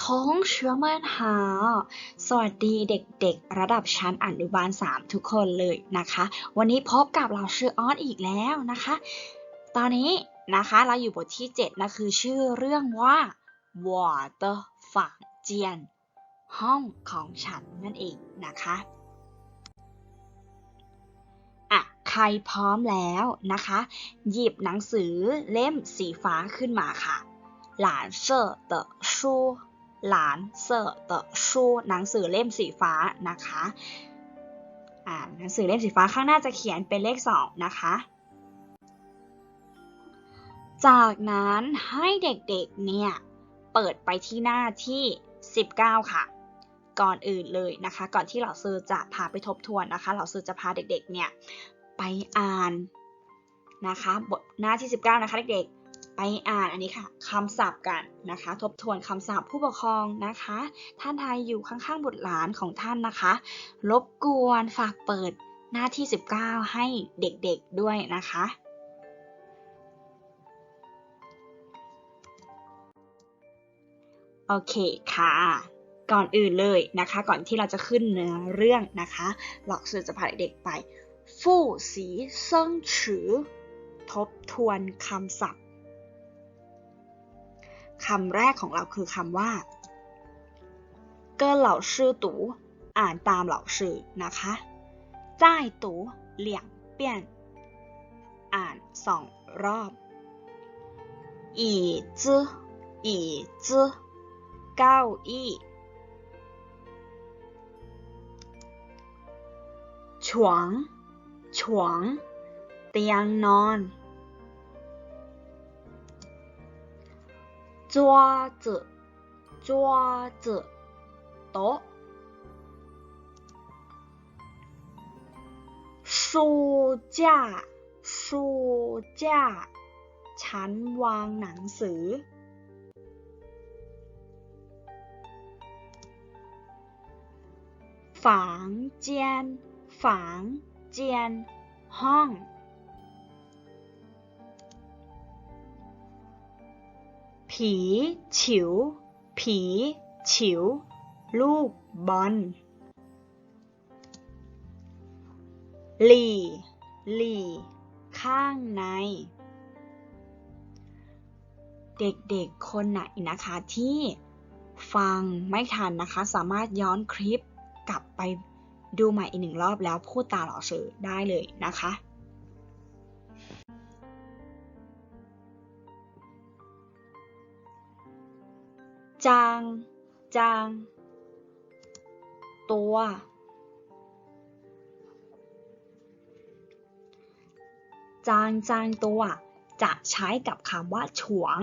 ท้องเชื้อมันหา สวัสดีเด็กๆ ระดับชั้นอนุบาล 3 ทุกคนเลยนะคะ วันนี้พบกับเราชื่อออนอีกแล้วนะคะ ตอนนี้นะคะเราอยู่บทที่ 7 นะคือชื่อเรื่องว่า Water ฝังเจียน ห้องของฉันนั่นเองนะคะอะใครพร้อมแล้วนะคะ หยิบหนังสือเล่มสีฟ้าขึ้นมาค่ะหลานเซอร์เตอร์ชู หลานเซอร์的书หนังสือเล่มสีฟ้านะคะอ่าหนังสือเล่มสีฟ้าข้างหน้าจะเขียนเป็นเลขสองนะคะ จากนั้นให้เด็กๆเนี่ย เปิดไปที่หน้าที่ 19 ค่ะ ก่อนอื่นเลยนะคะ ก่อนที่เหล่าซื้อจะพาไปทบทวนนะคะ เหล่าซื้อจะพาเด็กๆเนี่ย ไปอ่านนะคะบทหน้าที่ 19 นะคะเด็กๆ ไปอ่านอันนี้ค่ะคำศัพท์กันนะคะ ทบทวนคำศัพท์ผู้ปกครองนะคะ ท่านไทยอยู่ข้างๆบุตรหลานของท่านนะคะ รบกวนฝากเปิดหน้าที่ 19 ให้เด็กๆด้วยนะคะโอเคค่ะ ก่อนอื่นเลยนะคะ ก่อนที่เราจะขึ้นเนื้อเรื่องนะคะหลอกสื่อจะพาเด็กๆไป ฟู่สีเซิงฉือ ทบทวนคำศัพท์ คำแรกของเราคือคำว่าเกินเหล่าชื่อตูอ่านตามเหล่าชื่อนะคะใต้ตูเหลี่ยงเปี้ยน อ่านสองรอบอีจื้ออีจื้อเก้าอี้ฉวงฉวงเตียงนอน 桌子桌子โต๊ะ书架书架ชั้นวางหนังสือ ฝางเจียน ฝางเจียน ห้อง ผี ฉิว ผี ฉิว ลูกบอลหลีหลีข้างใน เด็กๆคนไหนนะคะที่ฟังไม่ทันนะคะ สามารถย้อนคลิปกลับไปดูใหม่อีกหนึ่งรอบแล้วพูดตามหล่อเสือได้เลยนะคะ จาง จาง ตัว จางจางตัว จะใช้กับคำว่าฉวง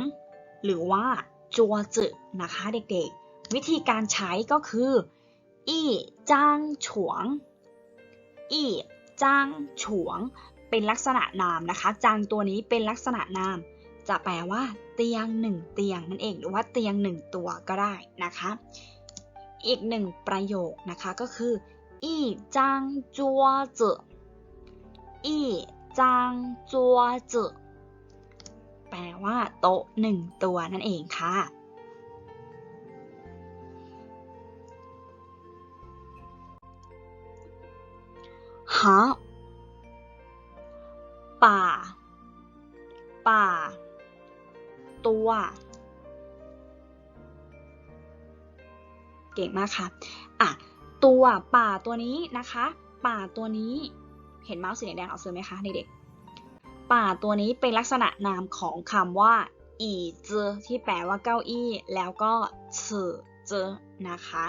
หรือว่าจัวจืนะคะเด็กๆ วิธีการใช้ก็คืออี้จางฉวงอี้จางฉวง เป็นลักษณะนามนะคะ จางตัวนี้เป็นลักษณะนาม จะแปลว่า เตียงหนึ่งเตียงนั่นเองหรือว่าเตียงหนึ่งตัวก็ได้นะคะ อีกหนึ่งประโยคนะคะก็คืออีจางจัวจอีจางจัวจแปลว่า โต๊ะหนึ่งตัวนั่นเองค่ะห ตัว เก่งมากค่ะ อ่ะ ตัวป่าตัวนี้นะคะ ป่าตัวนี้ เห็นเมาส์สีแดงๆเอาซื้อไหมคะเด็กๆ ป่าตัวนี้เป็นลักษณะนามของคำว่า อีเจอที่แปลว่าเก้าอี้ แล้วก็เฉอเจอนะคะ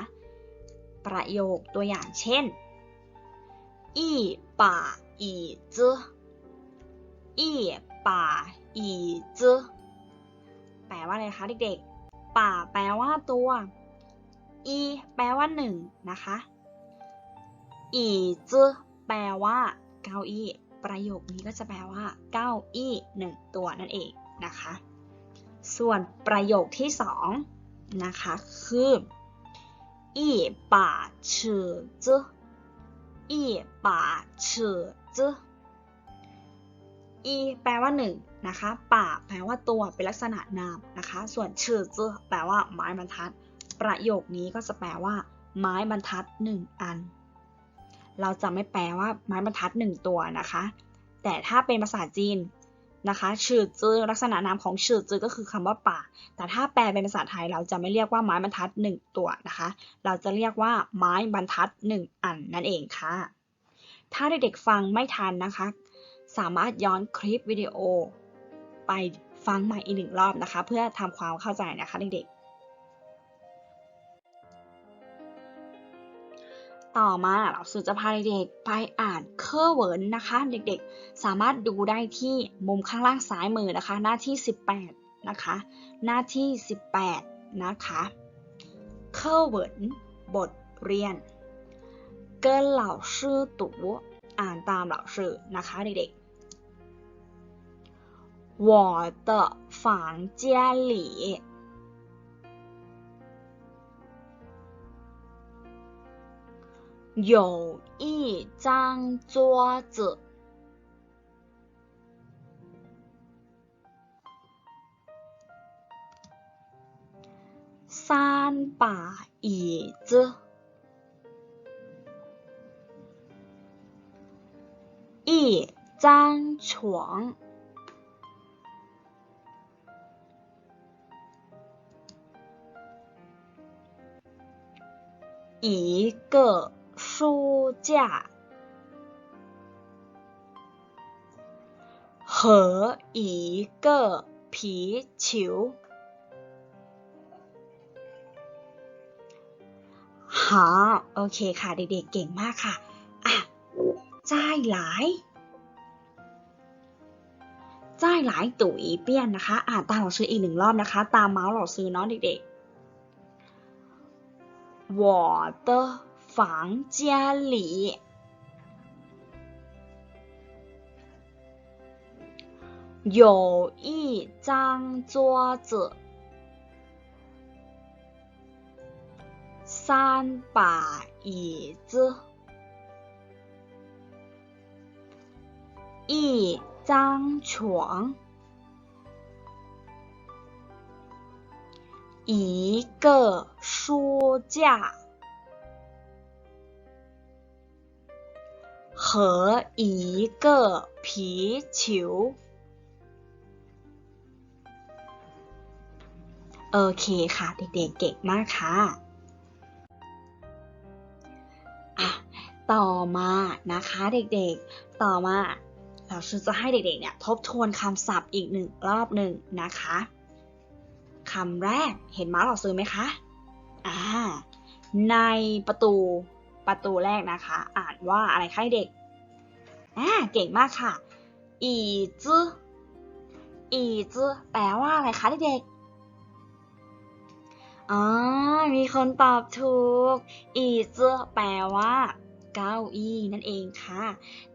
ประโยคตัวอย่างเช่น 一把椅子，一把椅子 แปลว่าอะไรคะเด็กๆ ป่าแปลว่าตัว อีแปลว่าหนึ่งนะคะอีจือแปลว่าเก้าอี้ ประโยคนี้ก็จะแปลว่า เก้าอี้หนึ่งตัวนั่นเองนะคะ ส่วนประโยคที่สองนะคะคืออีป่าฉือจืออีป่าฉือจืออีแปลว่าหนึ่ง นะคะ ป่าแปลว่าตัวเป็นลักษณะนามนะคะ ส่วนชื่อจื้อแปลว่าไม้บรรทัด ประโยคนี้ก็จะแปลว่า ไม้บรรทัดหนึ่งอัน เราจะไม่แปลว่าไม้บรรทัดหนึ่งตัวนะคะ แต่ถ้าเป็นภาษาจีนนะคะชื่อจื้อลักษณะนามของชื่อจื้อก็คือคำว่าป่า แต่ถ้าแปลเป็นภาษาไทยเราจะไม่เรียกว่าไม้บรรทัดหนึ่งตัวนะคะ เราจะเรียกว่าไม้บรรทัดหนึ่งอันนั่นเองค่ะ ถ้าเด็กๆฟังไม่ทันนะคะ สามารถย้อนคลิปวิดีโอ ไปฟังใหม่อีกหนึ่งรอบนะคะ เพื่อทำความเข้าใจนะคะเด็กๆ ต่อมาเราสุจะพาเด็กๆไปอ่านเคอร์เวิร์นนะคะ เด็กๆ สามารถดูได้ที่มุมข้างล่างซ้ายมือนะคะ หน้าที่ 18 นะคะ หน้าที่ 18 นะคะเคอร์เวิร์นบทเรียนเกินเหล่าชื่อตัวอ่านตามเหล่าชื่อนะคะเด็กๆ 我的房间里。有一张桌子，三把椅子，一张床。一个书架和一个皮球。好โอเคค่ะ เด็กๆ เก่งมากค่ะ อ่ะจ่ายหลายจ่ายหลายตุ๋ยเปี้ยนนะคะ อ่านตามเราซื้ออีกหนึ่งรอบนะคะ ตามเมาส์เราซื้อเนาะเด็กๆ 我的房间里。有一张桌子，三把椅子，一张床，一个书架。和一个皮球โอเคค่ะ เด็กๆ เก่งมากค่ะ อ่ะ ต่อมานะคะเด็กๆ ต่อมาเราจะให้เด็กๆ เนี่ยทบทวนคำศัพท์อีกหนึ่งรอบหนึ่งนะคะ คำแรก เห็นม้าเราซื้อไหมคะ อ่า ในประตูประตูแรกนะคะ อ่านว่าอะไรคะเด็ก อ่า เก่งมากค่ะ อีจื้ออีจื้อแปลว่าอะไรคะเด็กอ๋อ มีคนตอบถูก อีจื้อแปลว่า เก้าอี้นั่นเองค่ะ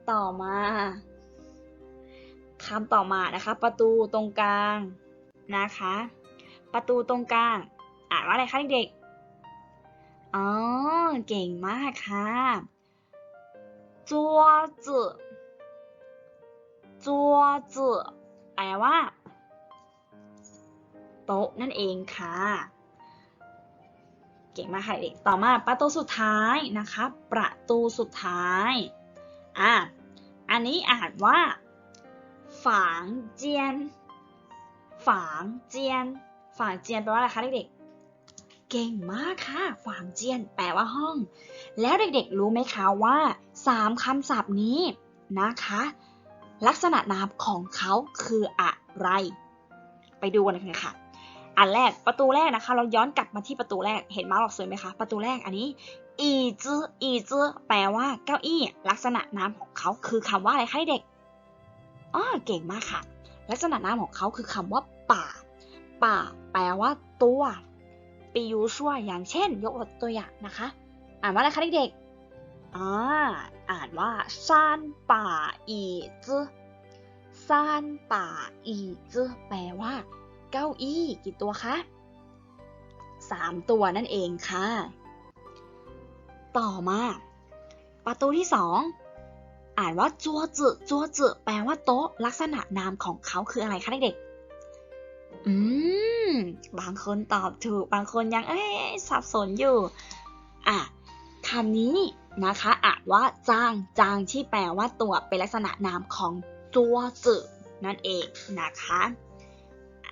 ต่อมาคำต่อมานะคะ ประตูตรงกลางนะคะ ประตูตรงกลาง อ่านว่าอะไรคะเด็กๆ อ๋อ เก่งมากค่ะจัวจืจัวจืแปลว่า โต๊ะนั่นเองค่ะ เก่งมากค่ะเด็ก ต่อมาประตูสุดท้ายนะคะ ประตูสุดท้าย อะ อันนี้อ่านว่า ฝางเจียน ฝางเจียน ฝางเจียนแปลว่าอะไรคะเด็กๆ เก่งมากค่ะ ฝางเจียน แปลว่าห้อง แล้วเด็กๆรู้ไหมคะว่าสามคำศัพท์นี้นะคะ ลักษณะนามของเขาคืออะไร ไปดูกันเลยค่ะอันแรกประตูแรกนะคะ เราย้อนกลับมาที่ประตูแรกเห็นมาหลอกสวยไหมคะ ประตูแรกอันนี้อีจื้ออีจื้อแปลว่าเก้าอี้ ลักษณะนามของเขาคือคำว่าอะไรคะเด็กอ๋อเก่งมากค่ะ ลักษณะนามของเขาคือคำว่าป่า ป่าแปลว่าตัวปียูชั่วอย่างเช่น ยกตัวอย่างนะคะ อ่านว่าอะไรคะเด็กๆอ่าอ่านว่าซานป่าอีจื้อซานป่าอีจื้อแปลว่า เก้าอี้กี่ตัวคะสามตัวนั่นเองค่ะ ต่อมา ประตูที่สองอ่านว่าจัวจืจัวจืแปลว่าโต๊ะ ลักษณะนามของเขาคืออะไรคะเด็กๆ อืม บางคนตอบถูก บางคนยังเอ้สับสนอยู่ อะคำนี้นะคะอ่ว่าจางจางที่แปลว่าตัวเป็นลักษณะนามของตัวจื่อนั่นเองนะคะ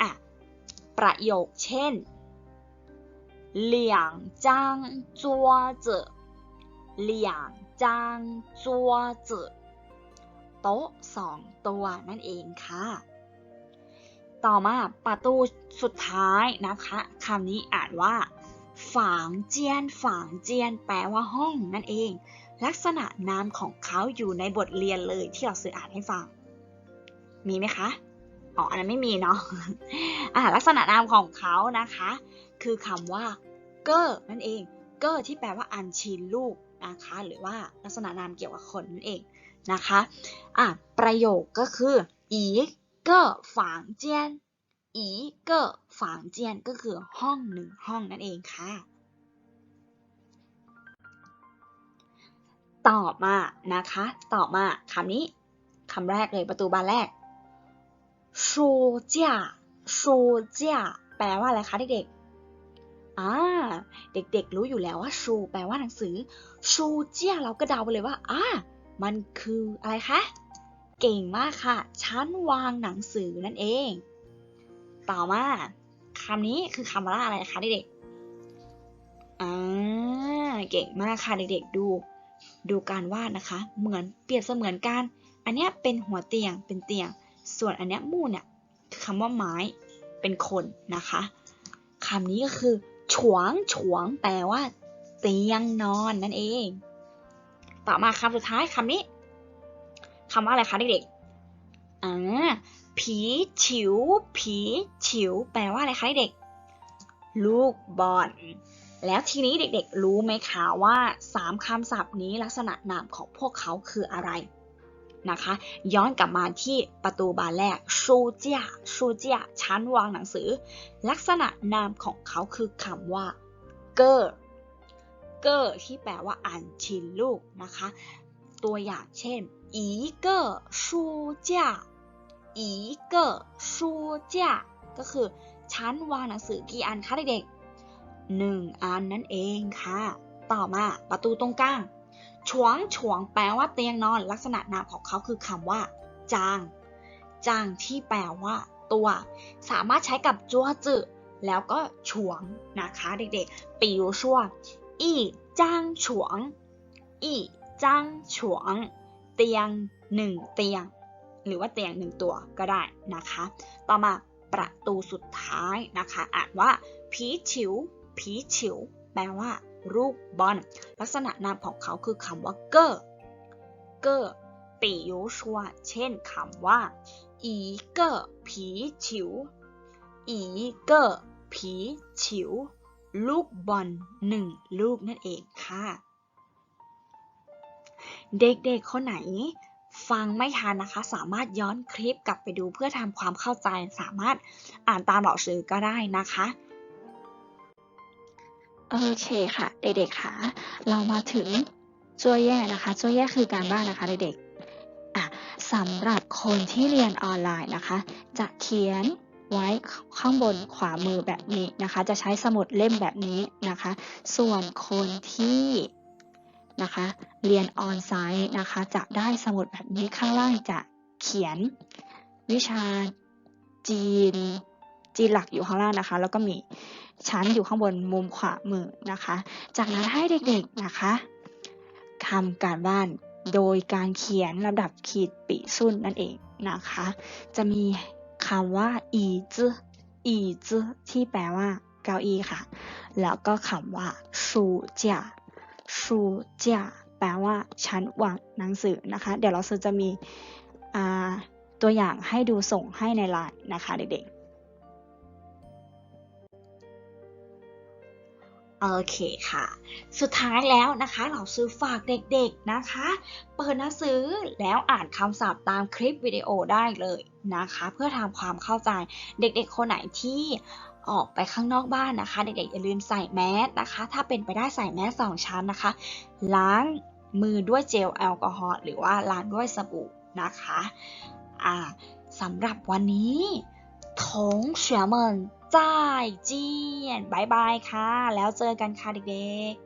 อะประโยคเช่นเหลี่ยงจางจัวจืเหลียงจางจัวจืโต๊ะสองตัวนั่นเองค่ะ ต่อมาประตูสุดท้ายนะคะคำนี้อ่านว่าฝางเจียนฝางเจียน แปลว่าห้องนั่นเอง ลักษณะนามของเขาอยู่ในบทเรียนเลยที่เราสื่ออ่านให้ฟัง มีไหมคะอ๋ออันนั้นไม่มีเนาะอ่าลักษณะนามของเขานะคะ คือคำว่าเกอร์นั่นเอง เกอร์ที่แปลว่าอันชินลูกนะคะ หรือว่าลักษณะนามเกี่ยวกับคนนั่นเองนะคะอะประโยคก็คืออีก เกอฝางเจียนอีเกอร์ฝางเจียนก็คือห้องหนึ่งห้องนั่นเองค่ะ ต่อมานะคะ ต่อมาคำนี้คำแรกเลยประตูบานแรกชูเจียชูเจียแปลว่าอะไรคะเด็กๆอ่าเด็กๆ รู้อยู่แล้วว่าชูแปลว่าหนังสือชูเจียเราก็เดาไปเลยว่าอ่ามันคืออะไรคะ เก่งมากค่ะชั้นวางหนังสือนั่นเอง ต่อมาคำนี้คือคำว่าอะไรคะเด็กๆอ่าเก่งมากค่ะเด็กๆดู ดูการวาดนะคะ เหมือนเปรียบเสมือนกัน อันนี้เป็นหัวเตียงเป็นเตียง ส่วนอันนี้มู่เนี่ยคือคำว่าไม้เป็นคนนะคะคำนี้ก็คือฉวงฉวงแปลว่า เตียงนอนนั่นเอง ต่อมาคำสุดท้ายคำนี้ คำว่าอะไรคะเด็กๆ อ่า ผีฉิว ผีฉิว แปลว่าอะไรคะเด็กลูกบอล แล้วทีนี้เด็กๆ รู้ไหมคะว่าสามคำศัพท์นี้ลักษณะนามของพวกเขาคืออะไรนะคะ ย้อนกลับมาที่ประตูบานแรกชูเจียชูเจียชั้นวางหนังสือ ลักษณะนามของเขาคือคำว่าเกอร์เกอร์ที่แปลว่าอ่านชินลูกนะคะ ตัวอย่างเช่นอีเกอร์ชูจียอีเกอร์ชูจ่าก็คือชั้นวางหนังสือกี่อันคะเด็กๆหนึ่งอันนั่นเองค่ะ ต่อมาประตูตรงกลางฉวงฉวงแปลว่าเตียงนอน ลักษณะนามของเขาคือคำว่า จาง จางที่แปลว่า ตัว สามารถใช้กับจัวจือแล้วก็ฉวงนะคะเด็กๆปี如说อีจางฉวงอี จ้างฉวง เตียงหนึ่งเตียง หรือว่าเตียงหนึ่งตัวก็ได้นะคะ ต่อมาประตูสุดท้ายนะคะ อ่านว่าผีฉิวผีฉิว แปลว่าลูกบอล ลักษณะนามของเขาคือคำว่าเกอเกอปียูชัวเช่นคำว่าอีเกอผีฉิวอีเกอผีฉิว ลูกบอลหนึ่งลูกนั่นเองค่ะ เด็กๆ คนไหน ฟังไม่ทันนะคะ สามารถย้อนคลิปกลับไปดูเพื่อทำความเข้าใจ สามารถอ่านตามหลอสือก็ได้นะคะโอเคค่ะ เด็กๆค่ะเรามาถึงจัวแย่นะคะจัวแย่คือการบ้านนะคะเด็กๆอะสำหรับคนที่เรียนออนไลน์นะคะ จะเขียนไว้ข้างบนขวามือแบบนี้นะคะ จะใช้สมุดเล่มแบบนี้นะคะ ส่วนคนที่ นะคะ เรียนออนไซต์นะคะ จะได้สมุดแบบนี้ข้างล่างจะเขียนวิชาจีน จีนหลักอยู่ข้างล่างนะคะ แล้วก็มีชั้นอยู่ข้างบนมุมขวามือนะคะ จากนั้นให้เด็กๆนะคะทำการบ้านโดยการเขียนลำดับขีดปีสุ่นนั่นเองนะคะ จะมีคำว่าอีจื้ออีจื้อที่แปลว่าเก้าอี้ค่ะ แล้วก็คำว่าชูเจีย ชูเจียแปลว่าชั้นวางหนังสือนะคะ เดี๋ยวเราจะมีตัวอย่างให้ดูส่งให้ในไลน์นะคะเด็กๆ โอเคค่ะ สุดท้ายแล้วนะคะเราซื้อฝากเด็กๆนะคะ เปิดหนังสือแล้วอ่านคำศัพท์ตามคลิปวิดีโอได้เลยนะคะ เพื่อทำความเข้าใจเด็กๆคนไหนที่ ออกไปข้างนอกบ้านนะคะ เด็กๆอย่าลืมใส่แมสนะคะ ถ้าเป็นไปได้ใส่แมสสองชั้นนะคะ ล้างมือด้วยเจลแอลกอฮอล์หรือว่าล้างด้วยสบู่นะคะอ่าสำหรับวันนี้ทงเฉียเมินจ่ายเจียนบายบายค่ะ แล้วเจอกันค่ะเด็กๆ